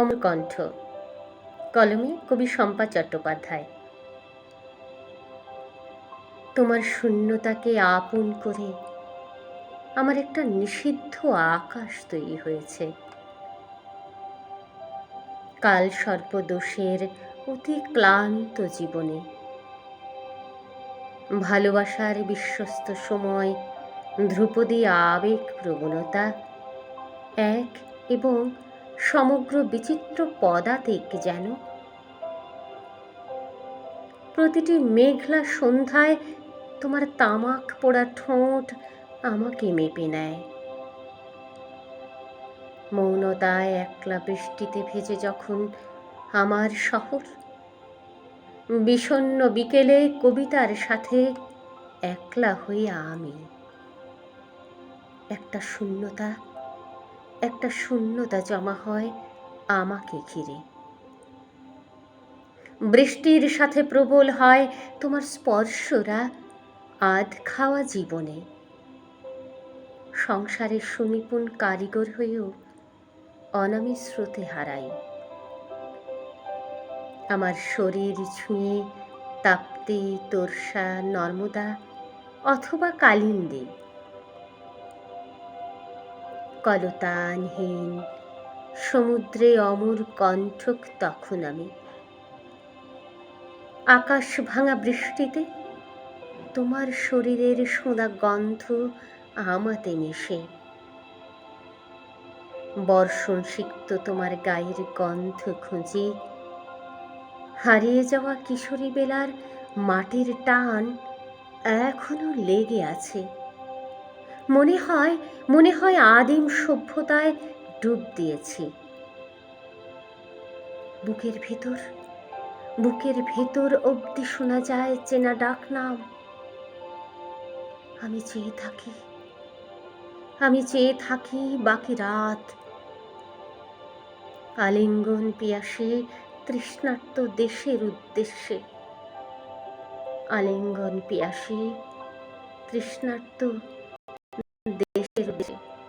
অমরকণ্ঠ কলমে, কবি শম্পা চট্টোপাধ্যায়। তোমার শূন্যতাকে আপন করে আমার একটা নিষিদ্ধ আকাশ তৈরি হয়েছে। কাল সর্পদোষের অতি ক্লান্ত জীবনে। ভালোবাসার বিশ্বস্ত সময়, ধ্রুপদী আবেগ প্রবণতা, এক এবং সমগ্র বিচিত্র পদাতিক যেন। প্রতিটি মেঘলা সন্ধ্যায় তোমার তামাক পোড়া ঠোঁট আমাকে মেপে নেয়। মৌনতায় একলা বৃষ্টিতে ভেজে যখন আমার শহর বিষণ্ন বিকেলে কবিতার সাথে একলা হয়ে আমি। একটা শূন্যতা একটা শূন্যতা জমা হয় আমাকে ঘিরে। বৃষ্টির সাথে প্রবল হয় তোমার স্পর্শরা আধ খাওয়া জীবনে। সংসারের সুনিপুণ কারিগর হয়েও অনামি স্রোতে হারাই। আমার শরীর ছুঁয়ে তাপ্তি, তোরসা, নর্মদা অথবা কালিন্দী কলতানহীন সমুদ্রে অমর কণ্ঠক তখন আমি। আকাশ ভাঙা বৃষ্টিতে তোমার শরীরের সোঁদা গন্ধ আমাতে মিশে। বর্ষণ সিক্ত তোমার গায়ের গন্ধ খুঁজি। হারিয়ে যাওয়া কিশোরী বেলার মাটির টান এখনও লেগে আছে। মনে হয় মনে হয় আদিম সভ্যতায় ডুব দিয়েছি। বুকের ভেতর বুকের ভেতর অবধি শোনা যায় চেনা ডাক নাম আমি চেয়ে থাকি, আমি চেয়ে থাকি বাকি রাত। আলিঙ্গন পিয়াসে তৃষ্ণার্ত দেশের উদ্দেশ্যে। আলিঙ্গন পিয়াসে তৃষ্ণার্ত দেশের উদ্দেশ্যে